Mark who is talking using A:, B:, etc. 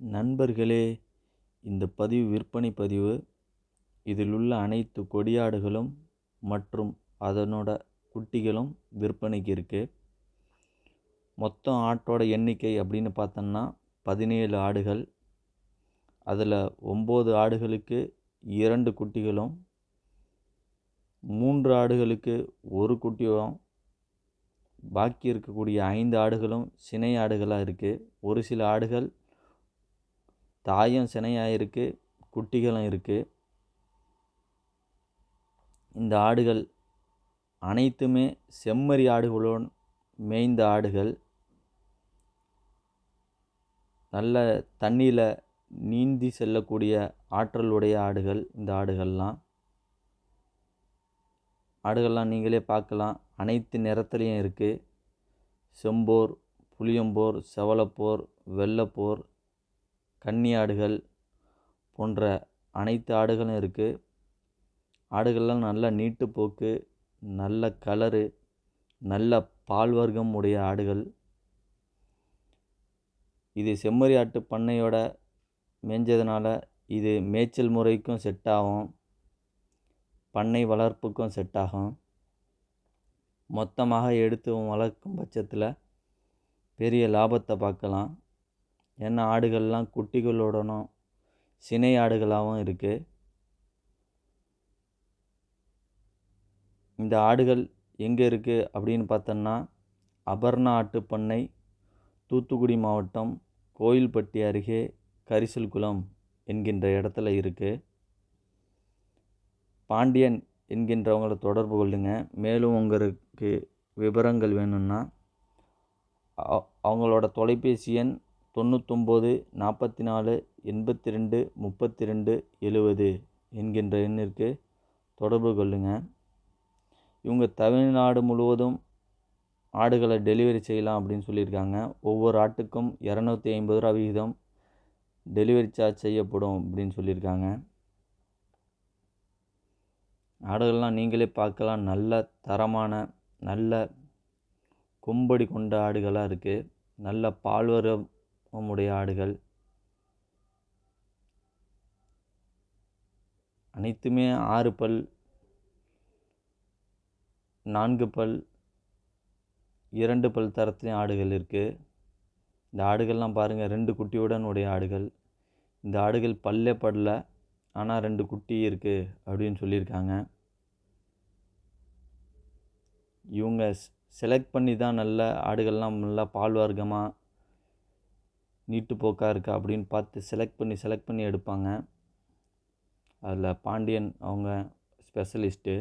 A: நண்பர்களே இந்த பதிவு விற்பனை பதிவு. இதில் உள்ள அனைத்து கொடியாடுகளும் மற்றும் அதனோட குட்டிகளும் விற்பனைக்கு இருக்குது மொத்தம் ஆட்டோட எண்ணிக்கை அப்படின்னு பார்த்தோம்னா பதினேழு ஆடுகள். அதில் ஒம்பது ஆடுகளுக்கு இரண்டு குட்டிகளும் மூன்று ஆடுகளுக்கு ஒரு குட்டியும் பாக்கி இருக்கக்கூடிய ஐந்து ஆடுகளும் சினை ஆடுகளாக இருக்குது ஒரு சில ஆடுகள் தாயும் சினையாக இருக்குது குட்டிகளும் இருக்குது இந்த ஆடுகள் அனைத்துமே செம்மறி ஆடுகளுடன் மேய்ந்த ஆடுகள். நல்ல தண்ணியில் நீந்தி செல்லக்கூடிய ஆற்றலுடைய ஆடுகள் இந்த ஆடுகள்லாம். ஆடுகள்லாம் நீங்களே பார்க்கலாம். அனைத்து நிறத்துலையும் இருக்குது செம்போர் புளியம்போர் செவலப்போர் வெள்ளப்போர் கன்னி ஆடுகள் போன்ற அனைத்து ஆடுகளும் இருக்குது ஆடுகள்லாம் நல்ல நீட்டுப்போக்கு நல்ல கலரு நல்ல பால் வர்க்கம் உடைய ஆடுகள். இது செம்மறி ஆட்டு பண்ணையோட மேய்ஞ்சதுனால இது மேய்ச்சல் முறைக்கும் செட் ஆகும். பண்ணை வளர்ப்புக்கும் செட் ஆகும். மொத்தமாக எடுத்து வளர்க்கும் பட்சத்தில் பெரிய லாபத்தை பார்க்கலாம். ஏன்னா ஆடுகள்லாம் குட்டிகளுடனும் சினை ஆடுகளாகவும் இருக்குது இந்த ஆடுகள் எங்கே இருக்குது அப்படின்னு பார்த்தோன்னா அபர்ணா ஆட்டுப்பண்ணை தூத்துக்குடி மாவட்டம் கோயில்பட்டி அருகே கரிசல்குளம் என்கின்ற இடத்துல இருக்குது பாண்டியன் என்கின்றவங்களை தொடர்பு கொள்ளுங்க. மேலும் உங்களுக்கு விவரங்கள் வேணும்னா அவங்களோட தொலைபேசி எண் தொண்ணூத்தொம்பது நாற்பத்தி நாலு எண்பத்தி ரெண்டு முப்பத்தி ரெண்டு எழுவது என்கின்ற எண்ணிற்கு தொடர்பு கொள்ளுங்கள் இவங்க தமிழ்நாடு முழுவதும் ஆடுகளை டெலிவரி செய்யலாம் அப்படின்னு சொல்லியிருக்காங்க. ஒவ்வொரு ஆட்டுக்கும் இரநூத்தி ஐம்பது ரூபா விகிதம் டெலிவரி சார்ஜ் செய்யப்படும் அப்படின்னு சொல்லியிருக்காங்க. ஆடுகள்லாம் நீங்களே பார்க்கலாம். நல்ல தரமான நல்ல கொம்படி கொண்ட ஆடுகளாக இருக்குது. நல்ல பால்வரம் உம்முடைய ஆடுகள். அனைத்துமே ஆறு பல் நான்கு பல் இரண்டு பல் தரத்துலேயும் ஆடுகள் இருக்குது இந்த ஆடுகள்லாம் பாருங்கள் ரெண்டு குட்டியுடன் உடைய ஆடுகள். இந்த ஆடுகள் பல்லே படல ஆனால் ரெண்டு குட்டி இருக்குது அப்படின்னு சொல்லியிருக்காங்க. இவங்க செலக்ட் பண்ணி தான் நல்ல ஆடுகள்லாம் நல்லா பால் வர்க்கமாக நீட்டு போக்காக இருக்கா அப்படின்னு பார்த்து செலக்ட் பண்ணி செலக்ட் பண்ணி எடுப்பாங்க. அதில் பாண்டியன் அவங்க ஸ்பெஷலிஸ்ட்டு